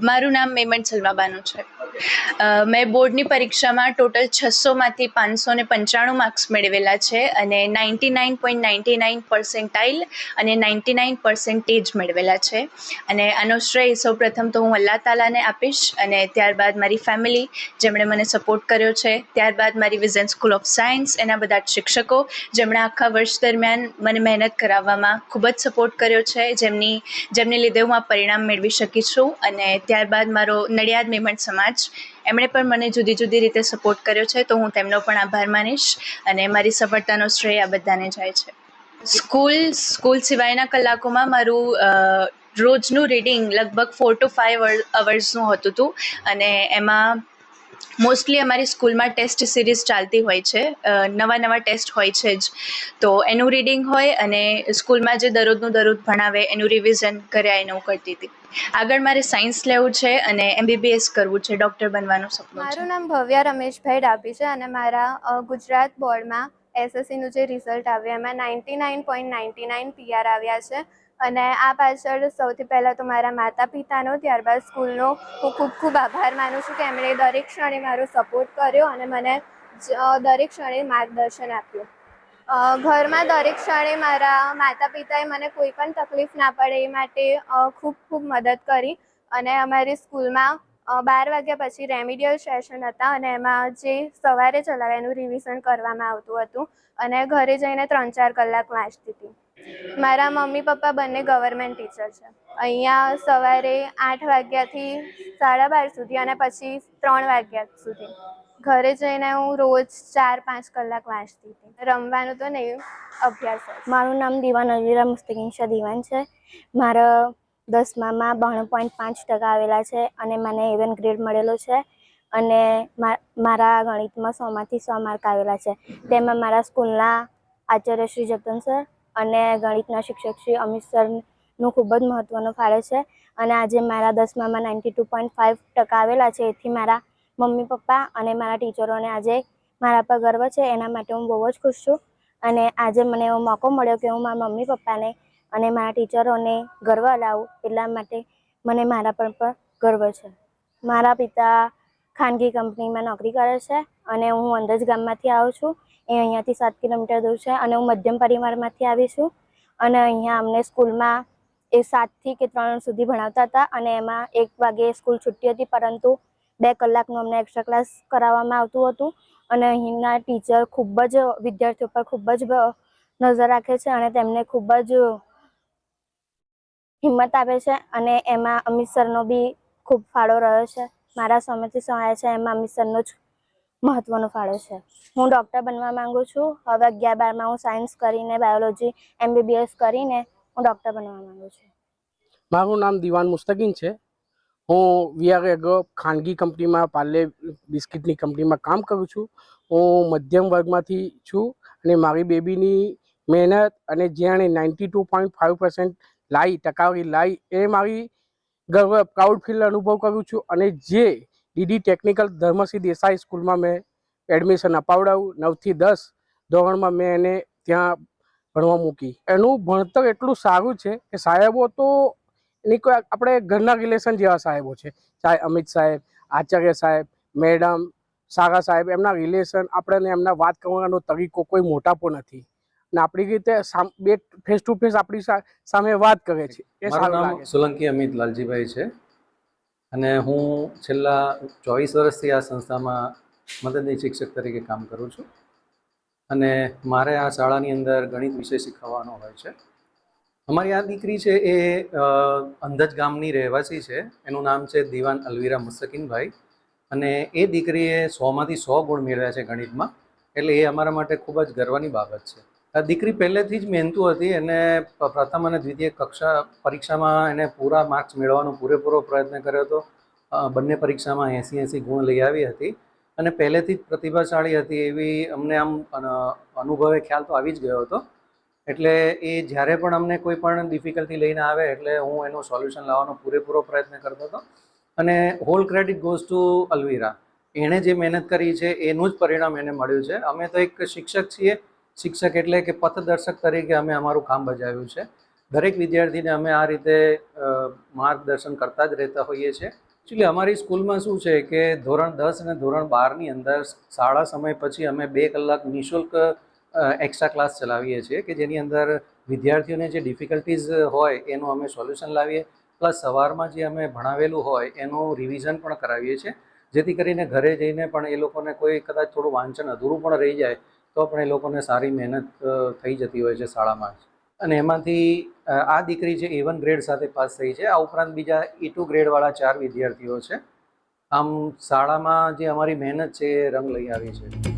મારું નામ મેમન સલમાબાનું છે. મેં બોર્ડની પરીક્ષામાં ટોટલ છસોમાંથી પાંચસો ને પંચાણું માર્ક્સ મેળવેલા છે અને ninety nine point ninety nine percentile અને નાઇન્ટી નાઇન પર્સન્ટેજ મેળવેલા છે. અને આનો શ્રેય સૌપ્રથમ તો હું અલ્લાહ તાલાને આપીશ અને ત્યારબાદ મારી ફેમિલી જેમણે મને સપોર્ટ કર્યો છે. ત્યારબાદ મારી વિઝન સ્કૂલ ઓફ સાયન્સ, એના બધા જ શિક્ષકો જેમણે આખા વર્ષ દરમિયાન મને મહેનત કરાવવામાં ખૂબ જ સપોર્ટ કર્યો છે. જેમની, જેમને લીધે હું આ પરિણામ મેળવી શકી છું. અને ત્યારબાદ મારો નડિયાદ મેમણ સમાજ એમણે પણ મને જુદી જુદી રીતે સપોર્ટ કર્યો છે, તો હું તેમનો પણ આભાર માનીશ અને મારી સફળતાનો શ્રેય આ બધાને જાય છે. સ્કૂલ સ્કૂલ સિવાયના કલાકોમાં મારું રોજનું રીડિંગ લગભગ ફોર ટુ ફાઇવ અવર્સનું હતું હતું અને એમાં મોસ્ટલી અમારી સ્કૂલમાં ટેસ્ટ સિરીઝ ચાલતી હોય છે. નવા નવા ટેસ્ટ હોય છે જ. તો એનું રીડિંગ હોય અને સ્કૂલમાં જે દરરોજનું દરરોજ ભણાવે એનું રિવિઝન કર્યા એને હું કરતી હતી. આગળ મારે સાયન્સ લેવું છે અને એમબીબીએસ કરવું છે, ડૉક્ટર બનવાનું સપનું મારું નામ ભવ્યા રમેશભાઈ ડાભી છે અને મારા ગુજરાત બોર્ડમાં એસએસસીનું જે રિઝલ્ટ આવ્યું, એમાં ninety nine point ninety nine PR આવ્યા છે. અને આ પાછળ સૌથી પહેલાં તો મારા માતા પિતાનો ત્યારબાદ સ્કૂલનો હું ખૂબ ખૂબ આભાર માનું છું કે એમણે દરેક ક્ષણે મારો સપોર્ટ કર્યો અને મને દરેક ક્ષણે માર્ગદર્શન આપ્યું. ઘરમાં દરેક ક્ષણે મારા માતા પિતાએ મને કોઈ પણ તકલીફ ના પડે એ માટે ખૂબ ખૂબ મદદ કરી અને અમારી સ્કૂલમાં બાર વાગ્યા પછી રેમિડિયલ સેશન હતા અને એમાં જે સવારે ચલાવે એનું રિવિઝન કરવામાં આવતું હતું અને ઘરે જઈને ત્રણ ચાર કલાક વાંચતી હતી. મારા મમ્મી પપ્પા બંને ગવર્મેન્ટ ટીચર છે. અહીંયા સવારે આઠ વાગ્યાથી સાડા બાર સુધી અને પછી ત્રણ વાગ્યા સુધી. ઘરે જઈને હું રોજ ચાર પાંચ કલાક વાંચતી હતી. રમવાનું તો નહીં, અભ્યાસ મારું નામ દિવાન અલવીરા મુસ્તકિંશા દિવાન છે. મારા દસમામાં બાણું પોઈન્ટ પાંચ ટકા આવેલા છે અને મને ઇવન ગ્રેડ મળેલો છે અને મારા ગણિતમાં સોમાંથી સો માર્ક આવેલા છે. તેમાં મારા સ્કૂલના આચાર્ય શ્રી જતન સર અને ગણિતના શિક્ષક શ્રી અમિત સરનું ખૂબ જ મહત્ત્વનો ફાળો છે અને આજે મારા દસમામાં નાઇન્ટી ટુ પોઈન્ટ ફાઇવ ટકા આવેલા છે. એથી મારા મમ્મી પપ્પા અને મારા ટીચરોને આજે મારા પર ગર્વ છે. એના માટે હું બહુ જ ખુશ છું અને આજે મને એવો મોકો મળ્યો કે હું મારા મમ્મી પપ્પાને અને મારા ટીચરોને ગર્વ લાવું એટલા માટે મને મારા પર પણ ગર્વ છે. મારા પિતા ખાનગી કંપનીમાં નોકરી કરે છે અને હું અંદજ ગામમાંથી આવું છું. એ અહીંયાથી સાત કિલોમીટર દૂર છે અને હું મધ્યમ પરિવારમાંથી આવી છું. અને અહીંયા અમને સ્કૂલમાં એ સાતથી કે ત્રણ સુધી ભણાવતા હતા અને એમાં એક વાગે સ્કૂલ છૂટી હતી પરંતુ બે કલાકનું અમને એક્સ્ટ્રા ક્લાસ કરાવવામાં આવતું હતું. અને અહીંના ટીચર ખૂબ જ વિદ્યાર્થીઓ પર ખૂબ જ નજર રાખે છે અને તેમને ખૂબ જ હિંમત આપે છે અને એમાં અમિત સરનો બી ખૂબ ફાળો રહ્યો છે. મારા સમયથી સહાય છે, એમાં અમિત સરનો જ મહત્વનો ફાળો છે. હું ડૉક્ટર બનવા માંગુ છું. હવે અગિયાર બારમાં હું સાયન્સ કરીને બાયોલોજી એમબીબીએસ કરીને હું ડૉક્ટર બનવા માંગુ છું. મારું નામ દિવાન મુસ્તકીન છે. હું વીઆર એગ્રો ખાનગી કંપનીમાં, પાર્લે બિસ્કિટની કંપનીમાં કામ કરું છું. હું મધ્યમ વર્ગમાંથી છું અને મારી બેબીની મહેનત અને જેણે ninety two point five percent લાવી ટકાવારી લાવી એ મારી ગર્વ પ્રાઉડ અનુભવ કરું છું અને જે ડીડી ટેકનિકલ ધર્મસિંહ દેસાઈ સ્કૂલમાં મેં એડમિશન અપાવડાવ્યું નવથી દસ ધોરણમાં મેં એને ત્યાં ભણવા મૂકી. એનું ભણતર એટલું સારું છે કે સાહેબો તો એની કોઈ આપણે ઘરના રિલેશન જેવા સાહેબો છે. ચાહે અમિત સાહેબ, આચાર્ય સાહેબ, મેડમ, સાગા સાહેબ, એમના રિલેશન આપણને એમના વાત કરવાનો તરીકો કોઈ મોટાપો નથી. અને આપણી રીતે બે ફેસ ટુ ફેસ આપણી સામે વાત કરે છે. એ સારું લાગે સોલંકી અમિત લાલજીભાઈ છે. અને હું છેલ્લા ચોવીસ વર્ષથી આ સંસ્થામાં મદદની શિક્ષક તરીકે કામ કરું છું. અને મારે આ શાળાની અંદર ગણિત વિષય શીખવવાનો હોય છે. અમારી આ દીકરી છે એ અંધજ ગામની રહેવાસી છે. એનું નામ છે દિવાન અલવીરા મુસ્તકીનભાઈ. અને એ દીકરીએ સોમાંથી સો ગુણ મેળવ્યા છે ગણિતમાં. એટલે એ અમારા માટે ખૂબ જ ગર્વની બાબત છે. દીકરી પહેલેથી જ મહેનતુ હતી, એને પ્રથમ અને દ્વિતીય કક્ષા પરીક્ષામાં એને પૂરા માર્ક્સ મેળવવાનો પૂરેપૂરો પ્રયત્ન કર્યો હતો. બંને પરીક્ષામાં એંસી એંસી ગુણ લઈ આવી હતી અને પહેલેથી જ પ્રતિભાશાળી હતી એવી અમને આમ અનુભવે ખ્યાલ તો આવી જ ગયો હતો. એટલે એ જ્યારે પણ અમને કોઈ પણ ડિફિકલ્ટી લઈને આવે એટલે હું એનું સોલ્યુશન લાવવાનો પૂરેપૂરો પ્રયત્ન કરતો હતો. અને whole credit goes to Alvira. એણે જે મહેનત કરી છે, એનું જ પરિણામ એને મળ્યું છે. અમે તો એક શિક્ષક છીએ શિક્ષક એટલે કે પથદર્શક તરીકે અમે અમારું કામ બજાવ્યું છે. દરેક વિદ્યાર્થીને અમે આ રીતે માર્ગદર્શન કરતા જ રહેતા હોઈએ છીએ. એકચ્યુઅલી અમારી સ્કૂલમાં શું છે કે ધોરણ દસ અને ધોરણ બારની અંદર શાળા સમય પછી અમે બે કલાક નિઃશુલ્ક એક્સ્ટ્રા ક્લાસ ચલાવીએ છીએ કે જેની અંદર વિદ્યાર્થીઓને જે ડિફિકલ્ટીઝ હોય એનું અમે સોલ્યુશન લાવીએ. પ્લસ સવારમાં જે અમે ભણાવેલું હોય એનું રિવિઝન પણ કરાવીએ છીએ. જેથી કરીને ઘરે જઈને પણ એ લોકોને કોઈ કદાચ થોડું વાંચન અધૂરું પણ રહી જાય તો પણ એ લોકોને સારી મહેનત થઈ જતી હોય છે શાળામાં અને એમાંથી આ દીકરી છે એ વન ગ્રેડ સાથે પાસ થઈ છે, આ ઉપરાંત બીજા એ ટુ ગ્રેડવાળા ચાર વિદ્યાર્થીઓ છે. આમ શાળામાં જે અમારી મહેનત છે એ રંગ લઈ આવી છે.